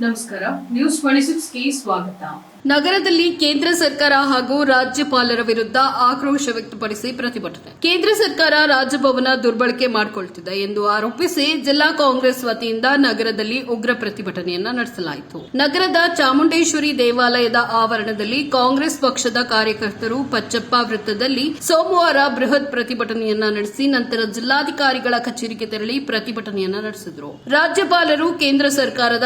ನಮಸ್ಕಾರ. News twenty ಸಿಕ್ಸ್ಗೆ ಸ್ವಾಗತ. ನಗರದಲ್ಲಿ ಕೇಂದ್ರ ಸರ್ಕಾರ ಹಾಗೂ ರಾಜ್ಯಪಾಲರ ವಿರುದ್ಧ ಆಕ್ರೋಶ ವ್ಯಕ್ತಪಡಿಸಿ ಪ್ರತಿಭಟನೆ. ಕೇಂದ್ರ ಸರ್ಕಾರ ರಾಜಭವನ ದುರ್ಬಳಕೆ ಮಾಡಿಕೊಳ್ತಿದೆ ಎಂದು ಆರೋಪಿಸಿ ಜಿಲ್ಲಾ ಕಾಂಗ್ರೆಸ್ ವತಿಯಿಂದ ನಗರದಲ್ಲಿ ಉಗ್ರ ಪ್ರತಿಭಟನೆಯನ್ನ ನಡೆಸಲಾಯಿತು. ನಗರದ ಚಾಮುಂಡೇಶ್ವರಿ ದೇವಾಲಯದ ಆವರಣದಲ್ಲಿ ಕಾಂಗ್ರೆಸ್ ಪಕ್ಷದ ಕಾರ್ಯಕರ್ತರು ಪಚ್ಚಪ್ಪ ವೃತ್ತದಲ್ಲಿ ಸೋಮವಾರ ಬೃಹತ್ ಪ್ರತಿಭಟನೆಯನ್ನ ನಡೆಸಿ ನಂತರ ಜಿಲ್ಲಾಧಿಕಾರಿಗಳ ಕಚೇರಿಗೆ ತೆರಳಿ ಪ್ರತಿಭಟನೆಯನ್ನ ನಡೆಸಿದರು. ರಾಜ್ಯಪಾಲರು ಕೇಂದ್ರ ಸರ್ಕಾರದ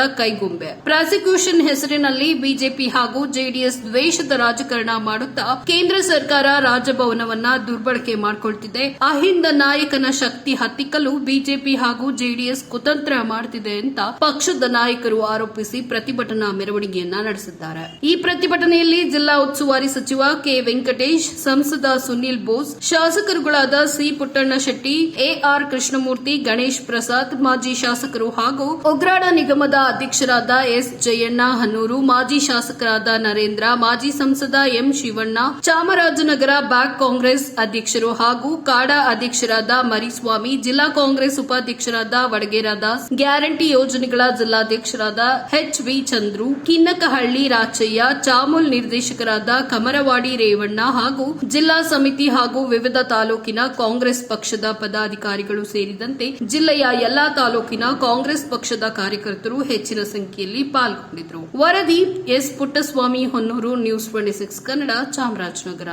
ಕೈಗೊಂಬೆ ಪ್ರಾಸಿಕ್ಯೂಷನ್ ಹೆಸರಿನಲ್ಲಿ ಬಿಜೆಪಿ ಹಾಗೂ ಜೆಡಿಎಸ್ ದ್ವೇಷದ ರಾಜಕಾರಣ ಮಾಡುತ್ತಾ ಕೇಂದ್ರ ಸರ್ಕಾರ ರಾಜಭವನವನ್ನ ದುರ್ಬಳಕೆ ಮಾಡಿಕೊಳ್ತಿದೆ. ಅಹಿಂದ ನಾಯಕನ ಶಕ್ತಿ ಹತ್ತಿಕ್ಕಲು ಬಿಜೆಪಿ ಹಾಗೂ ಜೆಡಿಎಸ್ ಕುತಂತ್ರ ಮಾಡುತ್ತಿದೆ ಅಂತ ಪಕ್ಷದ ನಾಯಕರು ಆರೋಪಿಸಿ ಪ್ರತಿಭಟನಾ ಮೆರವಣಿಗೆಯನ್ನ ನಡೆಸಿದ್ದಾರೆ. ಈ ಪ್ರತಿಭಟನೆಯಲ್ಲಿ ಜಿಲ್ಲಾ ಉಸ್ತುವಾರಿ ಸಚಿವ ಕೆ ವೆಂಕಟೇಶ್, ಸಂಸದ ಸುನಿಲ್ ಬೋಸ್, ಶಾಸಕರುಗಳಾದ ಸಿ ಪುಟ್ಟಣ್ಣ ಶೆಟ್ಟಿ ಎಆರ್ ಕೃಷ್ಣಮೂರ್ತಿ, ಗಣೇಶ್ ಪ್ರಸಾದ್, ಮಾಜಿ ಶಾಸಕರು ಹಾಗೂ ಉಗ್ರಾಣ ನಿಗಮದ ಅಧ್ಯಕ್ಷರಾದ ಎಸ್ ಜಯಣ್ಣ ಹನೂರು, ಮಾಜಿ ಶಾಸಕರಾದ ನರೇಂದ್ರ, ಮಾಜಿ ಸಂಸದ ಎಂ ಶಿವಣ್ಣ, ಚಾಮರಾಜನಗರ ಬ್ಯಾಕ್ ಕಾಂಗ್ರೆಸ್ ಅಧ್ಯಕ್ಷರು ಹಾಗೂ ಕಾಡಾ ಅಧ್ಯಕ್ಷರಾದ ಮರಿಸ್ವಾಮಿ, ಜಿಲ್ಲಾ ಕಾಂಗ್ರೆಸ್ ಉಪಾಧ್ಯಕ್ಷರಾದ ವಡಗೇರ ದಾಸ್ ಗ್ಯಾರಂಟಿ ಯೋಜನೆಗಳ ಜಿಲ್ಲಾಧ್ಯಕ್ಷರಾದ ಎಚ್ ವಿ ಚಂದ್ರು, ಕಿನ್ನಕಹಳ್ಳಿ ರಾಚಯ್ಯ, ಚಾಮುಲ್ ನಿರ್ದೇಶಕರಾದ ಕಮರವಾಡಿ ರೇವಣ್ಣ ಹಾಗೂ ಜಿಲ್ಲಾ ಸಮಿತಿ ಹಾಗೂ ವಿವಿಧ ತಾಲೂಕಿನ ಕಾಂಗ್ರೆಸ್ ಪಕ್ಷದ ಪದಾಧಿಕಾರಿಗಳು ಸೇರಿದಂತೆ ಜಿಲ್ಲೆಯ ಎಲ್ಲಾ ತಾಲೂಕಿನ ಕಾಂಗ್ರೆಸ್ ಪಕ್ಷದ ಕಾರ್ಯಕರ್ತರು ಹೆಚ್ಚಿನ ಸಂಖ್ಯೆಯಲ್ಲಿ ಪಾಲ್ಗೊಂಡಿದ್ರು ವರದಿ S Puttaswamy Honnuru news twenty six Kannada Chamarajanagar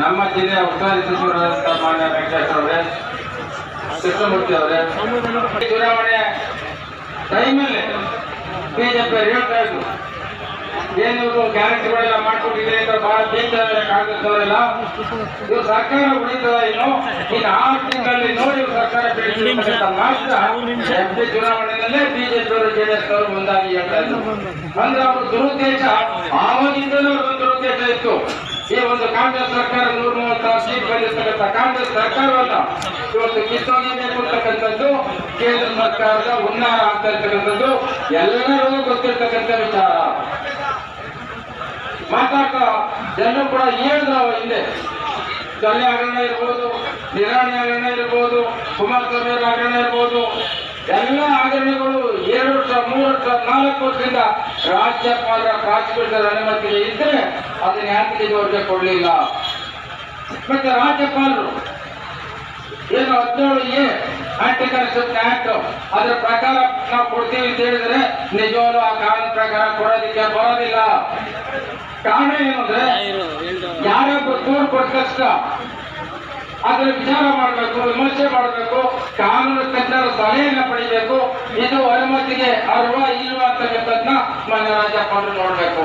ನಮ್ಮ ಜಿಲ್ಲೆಯ ಉಸ್ತುವಾರಿ ಸಚಿವರಾದಂತಹ ಮಾನ್ಯ ವೆಂಕಟೇಶ್ ಅವರೇ ಕೃಷ್ಣಮೂರ್ತಿ ಅವರೇ ಚುನಾವಣೆ ಟೈಮಲ್ಲಿ ಬಿಜೆಪಿ ಹೇಳ್ತಾ ಇದ್ರು. ಏನಿವರು ಗ್ಯಾರಂಟಿಗಳೆಲ್ಲ ಮಾಡ್ಕೊಟ್ಟಿದೆ ಅಂತ ಬಹಳ ಬೇಜಾರ ಕಾಂಗ್ರೆಸ್ ಅವರೆಲ್ಲ. ಇವ್ರು ಸರ್ಕಾರ ಉಳಿತದ ಇನ್ನು ಇನ್ನು ಆರು ತಿಂಗಳಲ್ಲಿ ನೋಡಿ ಸರ್ಕಾರ ಮಾತ್ರ ಎಫ್ಡಿ ಚುನಾವಣೆಯಲ್ಲೇ ಬಿಜೆಪಿ ಅವರು ಜೆಡಿಎಸ್ ಅವರು ಮುಂದಾಗಿ ಹೇಳ್ತಾ ಇದ್ರು. ಅಂದ್ರೆ ಅವ್ರ ದುರುದ್ದೇಶ. ಆವಾಗಿಂದಲೂ ದುರುದ್ದೇಶ ಇತ್ತು. ಈ ಒಂದು ಕಾಂಗ್ರೆಸ್ ಸರ್ಕಾರ ನೂರ ಮೂವತ್ತಾರು ಸೀಟ್ ಬಂದಿರ್ತಕ್ಕಂಥ ಕಾಂಗ್ರೆಸ್ ಸರ್ಕಾರವನ್ನ ಇವತ್ತು ಕಿತ್ತೋಗಿದೆ ಅಂತಕ್ಕಂಥದ್ದು ಕೇಂದ್ರ ಸರ್ಕಾರದ ಉನ್ನಾರ ಆಗ್ತಾ ಇರ್ತಕ್ಕಂಥದ್ದು. ಗೊತ್ತಿರ್ತಕ್ಕಂಥ ವಿಚಾರ. ಮಾತಾಡ್ತಾ ಜನರು ಕೂಡ ಹೇಳಿದ್ರು ಹಿಂದೆ. ಜಲ್ಲೆ ಹಗರಣ ಇರ್ಬೋದು, ನಿರಾಣಿ ಹಗರಣ ಇರ್ಬೋದು ಕುಮಾರಸ್ವಾಮಿ ಹಗರಣ ಇರ್ಬೋದು. ಎಲ್ಲ ಹಗರಣಗಳು ಎರಡು ವರ್ಷ, ಮೂರು ವರ್ಷ, ನಾಲ್ಕು ವರ್ಷದಿಂದ ರಾಜ್ಯಪಾಲರ ಪ್ರಾಸಿಕ್ಯೂಟರ್ ಅನುಮತಿ ಇದ್ರೆ ಅದನ್ನ ಯಾಕೆ ಅವ್ರಿಗೆ ಕೊಡಲಿಲ್ಲ. ಮತ್ತೆ ರಾಜ್ಯಪಾಲರು ಏನು ಹದಿನೇಳು ಎ ಆಂಟಿ ಕರಪ್ಷನ್ ಆಕ್ಟ್, ಅದರ ಪ್ರಕಾರ ನಾವು ಕೊಡ್ತೀವಿ ಅಂತ ಹೇಳಿದ್ರೆ ನಿಜವಾಗ್ಲೂ ಆ ಕಾನೂನು ಪ್ರಕಾರ ಕೊಡೋದಕ್ಕೆ ಬರೋದಿಲ್ಲ. ಕಾರಣ ಏನು ಅಂದ್ರೆ ಯಾರೊಬ್ಬರು ದೂರು ಕೊಟ್ಟ ಕಷ್ಟ ಅದರ ವಿಚಾರ ಮಾಡಬೇಕು, ವಿಮರ್ಶೆ ಮಾಡಬೇಕು, ಕಾನೂನು ತಜ್ಞರ ಸಲಹೆಯನ್ನು ಪಡಿಬೇಕು ಇದು ಅನುಮತಿಗೆ ಅರ್ವ ಇಲ್ವಾ ಅಂತಕ್ಕಂಥದ್ನ ಮಾನ್ಯ ರಾಜ್ಯಪಾಲರು ನೋಡ್ಬೇಕು.